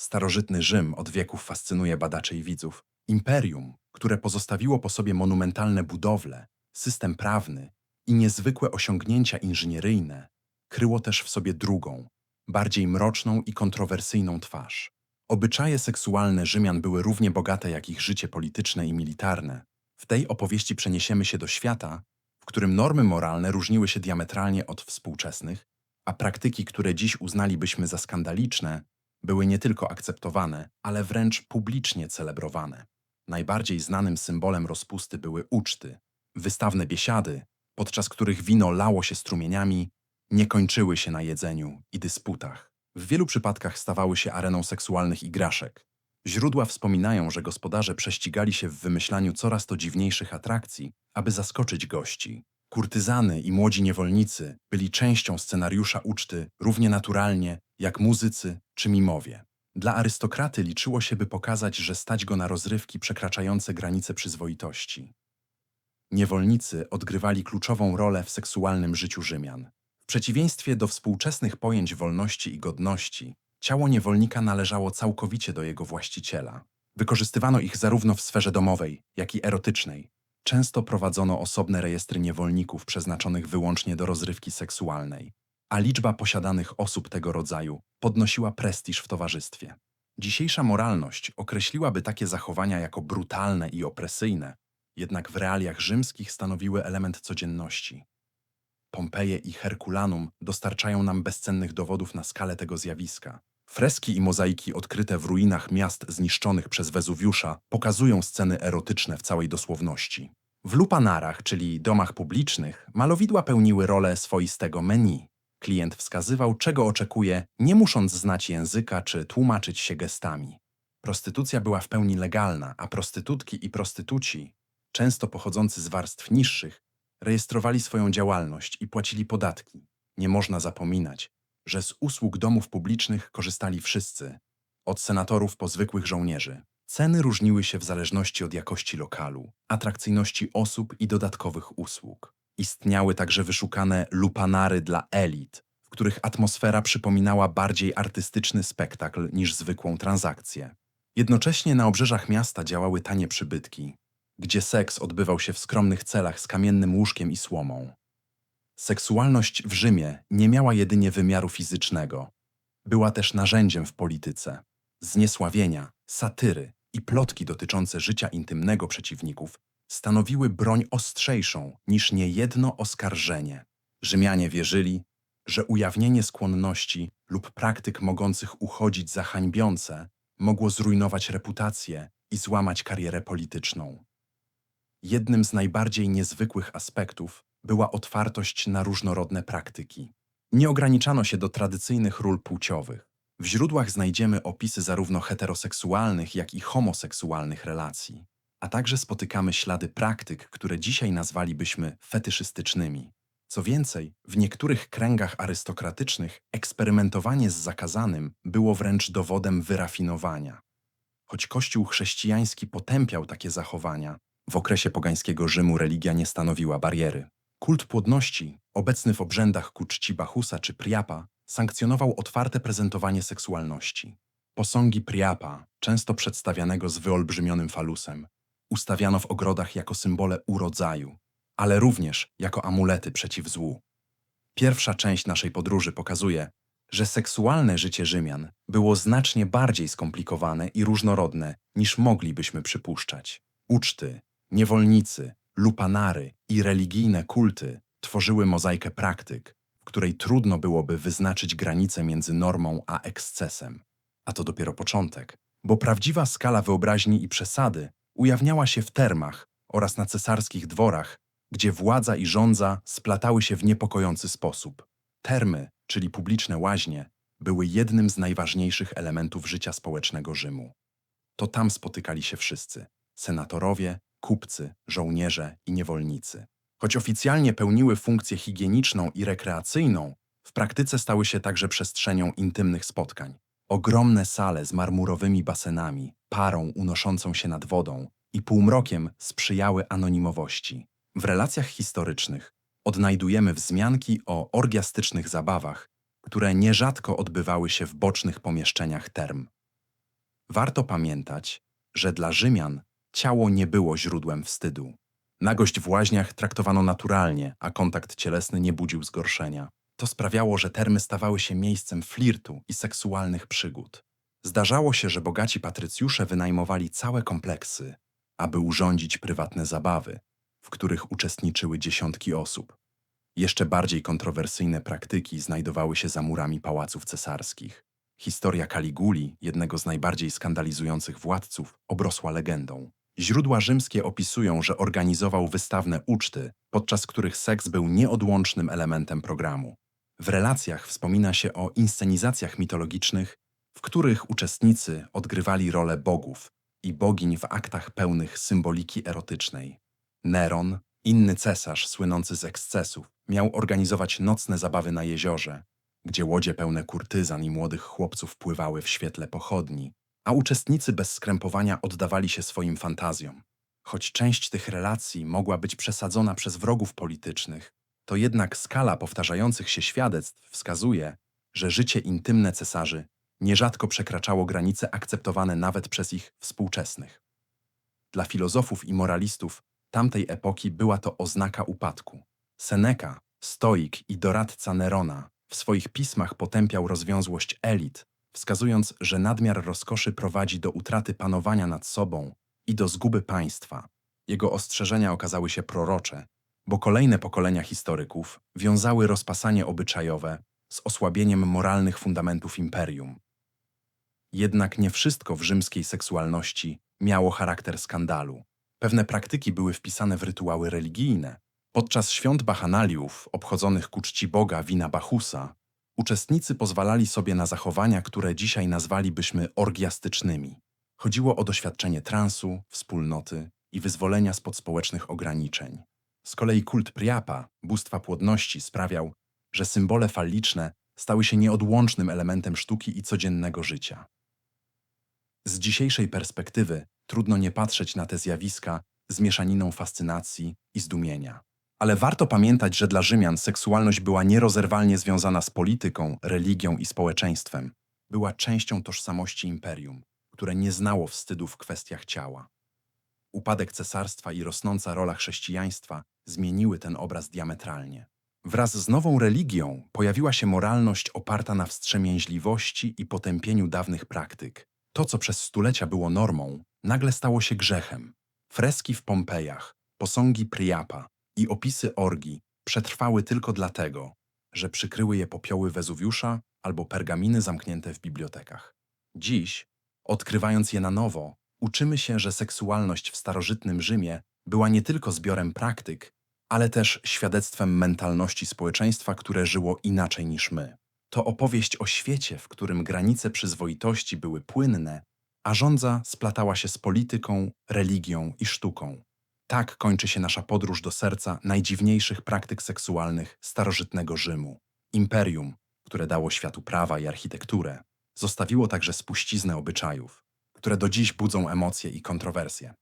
Starożytny Rzym od wieków fascynuje badaczy i widzów. Imperium, które pozostawiło po sobie monumentalne budowle, system prawny i niezwykłe osiągnięcia inżynieryjne, kryło też w sobie drugą, bardziej mroczną i kontrowersyjną twarz. Obyczaje seksualne Rzymian były równie bogate jak ich życie polityczne i militarne. W tej opowieści przeniesiemy się do świata, w którym normy moralne różniły się diametralnie od współczesnych, a praktyki, które dziś uznalibyśmy za skandaliczne, były nie tylko akceptowane, ale wręcz publicznie celebrowane. Najbardziej znanym symbolem rozpusty były uczty, wystawne biesiady, podczas których wino lało się strumieniami, nie kończyły się na jedzeniu i dysputach. W wielu przypadkach stawały się areną seksualnych igraszek. Źródła wspominają, że gospodarze prześcigali się w wymyślaniu coraz to dziwniejszych atrakcji, aby zaskoczyć gości. Kurtyzany i młodzi niewolnicy byli częścią scenariusza uczty równie naturalnie jak muzycy czy mimowie. Dla arystokraty liczyło się, by pokazać, że stać go na rozrywki przekraczające granice przyzwoitości. Niewolnicy odgrywali kluczową rolę w seksualnym życiu Rzymian. W przeciwieństwie do współczesnych pojęć wolności i godności, ciało niewolnika należało całkowicie do jego właściciela. Wykorzystywano ich zarówno w sferze domowej, jak i erotycznej. Często prowadzono osobne rejestry niewolników przeznaczonych wyłącznie do rozrywki seksualnej, a liczba posiadanych osób tego rodzaju podnosiła prestiż w towarzystwie. Dzisiejsza moralność określiłaby takie zachowania jako brutalne i opresyjne, jednak w realiach rzymskich stanowiły element codzienności. Pompeje i Herkulanum dostarczają nam bezcennych dowodów na skalę tego zjawiska. Freski i mozaiki odkryte w ruinach miast zniszczonych przez Wezuwiusza pokazują sceny erotyczne w całej dosłowności. W lupanarach, czyli domach publicznych, malowidła pełniły rolę swoistego menu. Klient wskazywał, czego oczekuje, nie musząc znać języka czy tłumaczyć się gestami. Prostytucja była w pełni legalna, a prostytutki i prostytuci, często pochodzący z warstw niższych, rejestrowali swoją działalność i płacili podatki. Nie można zapominać, że z usług domów publicznych korzystali wszyscy, od senatorów po zwykłych żołnierzy. Ceny różniły się w zależności od jakości lokalu, atrakcyjności osób i dodatkowych usług. Istniały także wyszukane lupanary dla elit, w których atmosfera przypominała bardziej artystyczny spektakl niż zwykłą transakcję. Jednocześnie na obrzeżach miasta działały tanie przybytki, gdzie seks odbywał się w skromnych celach z kamiennym łóżkiem i słomą. Seksualność w Rzymie nie miała jedynie wymiaru fizycznego. Była też narzędziem w polityce. Zniesławienia, satyry i plotki dotyczące życia intymnego przeciwników stanowiły broń ostrzejszą niż niejedno oskarżenie. Rzymianie wierzyli, że ujawnienie skłonności lub praktyk mogących uchodzić za hańbiące mogło zrujnować reputację i złamać karierę polityczną. Jednym z najbardziej niezwykłych aspektów była otwartość na różnorodne praktyki. Nie ograniczano się do tradycyjnych ról płciowych. W źródłach znajdziemy opisy zarówno heteroseksualnych, jak i homoseksualnych relacji, a także spotykamy ślady praktyk, które dzisiaj nazwalibyśmy fetyszystycznymi. Co więcej, w niektórych kręgach arystokratycznych eksperymentowanie z zakazanym było wręcz dowodem wyrafinowania. Choć Kościół chrześcijański potępiał takie zachowania, w okresie pogańskiego Rzymu religia nie stanowiła bariery. Kult płodności, obecny w obrzędach ku czci Bachusa czy Priapa, sankcjonował otwarte prezentowanie seksualności. Posągi Priapa, często przedstawianego z wyolbrzymionym falusem, ustawiano w ogrodach jako symbole urodzaju, ale również jako amulety przeciw złu. Pierwsza część naszej podróży pokazuje, że seksualne życie Rzymian było znacznie bardziej skomplikowane i różnorodne niż moglibyśmy przypuszczać. Uczty, niewolnicy, lupanary i religijne kulty tworzyły mozaikę praktyk, w której trudno byłoby wyznaczyć granicę między normą a ekscesem. A to dopiero początek, bo prawdziwa skala wyobraźni i przesady ujawniała się w termach oraz na cesarskich dworach, gdzie władza i rządza splatały się w niepokojący sposób. Termy, czyli publiczne łaźnie, były jednym z najważniejszych elementów życia społecznego Rzymu. To tam spotykali się wszyscy senatorowie, kupcy, żołnierze i niewolnicy. Choć oficjalnie pełniły funkcję higieniczną i rekreacyjną, w praktyce stały się także przestrzenią intymnych spotkań. Ogromne sale z marmurowymi basenami, parą unoszącą się nad wodą i półmrokiem sprzyjały anonimowości. W relacjach historycznych odnajdujemy wzmianki o orgiastycznych zabawach, które nierzadko odbywały się w bocznych pomieszczeniach term. Warto pamiętać, że dla Rzymian ciało nie było źródłem wstydu. Nagość w łaźniach traktowano naturalnie, a kontakt cielesny nie budził zgorszenia. To sprawiało, że termy stawały się miejscem flirtu i seksualnych przygód. Zdarzało się, że bogaci patrycjusze wynajmowali całe kompleksy, aby urządzić prywatne zabawy, w których uczestniczyły dziesiątki osób. Jeszcze bardziej kontrowersyjne praktyki znajdowały się za murami pałaców cesarskich. Historia Kaliguli, jednego z najbardziej skandalizujących władców, obrosła legendą. Źródła rzymskie opisują, że organizował wystawne uczty, podczas których seks był nieodłącznym elementem programu. W relacjach wspomina się o inscenizacjach mitologicznych, w których uczestnicy odgrywali rolę bogów i bogiń w aktach pełnych symboliki erotycznej. Neron, inny cesarz słynący z ekscesów, miał organizować nocne zabawy na jeziorze, gdzie łodzie pełne kurtyzan i młodych chłopców pływały w świetle pochodni, a uczestnicy bez skrępowania oddawali się swoim fantazjom. Choć część tych relacji mogła być przesadzona przez wrogów politycznych, to jednak skala powtarzających się świadectw wskazuje, że życie intymne cesarzy nierzadko przekraczało granice akceptowane nawet przez ich współczesnych. Dla filozofów i moralistów tamtej epoki była to oznaka upadku. Seneca, stoik i doradca Nerona w swoich pismach potępiał rozwiązłość elit, wskazując, że nadmiar rozkoszy prowadzi do utraty panowania nad sobą i do zguby państwa. Jego ostrzeżenia okazały się prorocze, bo kolejne pokolenia historyków wiązały rozpasanie obyczajowe z osłabieniem moralnych fundamentów imperium. Jednak nie wszystko w rzymskiej seksualności miało charakter skandalu. Pewne praktyki były wpisane w rytuały religijne. Podczas świąt bachanaliów, obchodzonych ku czci Boga wina Bachusa, uczestnicy pozwalali sobie na zachowania, które dzisiaj nazwalibyśmy orgiastycznymi. Chodziło o doświadczenie transu, wspólnoty i wyzwolenia spod społecznych ograniczeń. Z kolei kult Priapa, bóstwa płodności, sprawiał, że symbole falliczne stały się nieodłącznym elementem sztuki i codziennego życia. Z dzisiejszej perspektywy trudno nie patrzeć na te zjawiska z mieszaniną fascynacji i zdumienia. Ale warto pamiętać, że dla Rzymian seksualność była nierozerwalnie związana z polityką, religią i społeczeństwem. Była częścią tożsamości imperium, które nie znało wstydu w kwestiach ciała. Upadek cesarstwa i rosnąca rola chrześcijaństwa zmieniły ten obraz diametralnie. Wraz z nową religią pojawiła się moralność oparta na wstrzemięźliwości i potępieniu dawnych praktyk. To, co przez stulecia było normą, nagle stało się grzechem. Freski w Pompejach, posągi Priapa i opisy orgii przetrwały tylko dlatego, że przykryły je popioły Wezuwiusza albo pergaminy zamknięte w bibliotekach. Dziś, odkrywając je na nowo, uczymy się, że seksualność w starożytnym Rzymie była nie tylko zbiorem praktyk, ale też świadectwem mentalności społeczeństwa, które żyło inaczej niż my. To opowieść o świecie, w którym granice przyzwoitości były płynne, a rządza splatała się z polityką, religią i sztuką. Tak kończy się nasza podróż do serca najdziwniejszych praktyk seksualnych starożytnego Rzymu. Imperium, które dało światu prawa i architekturę, zostawiło także spuściznę obyczajów, które do dziś budzą emocje i kontrowersje.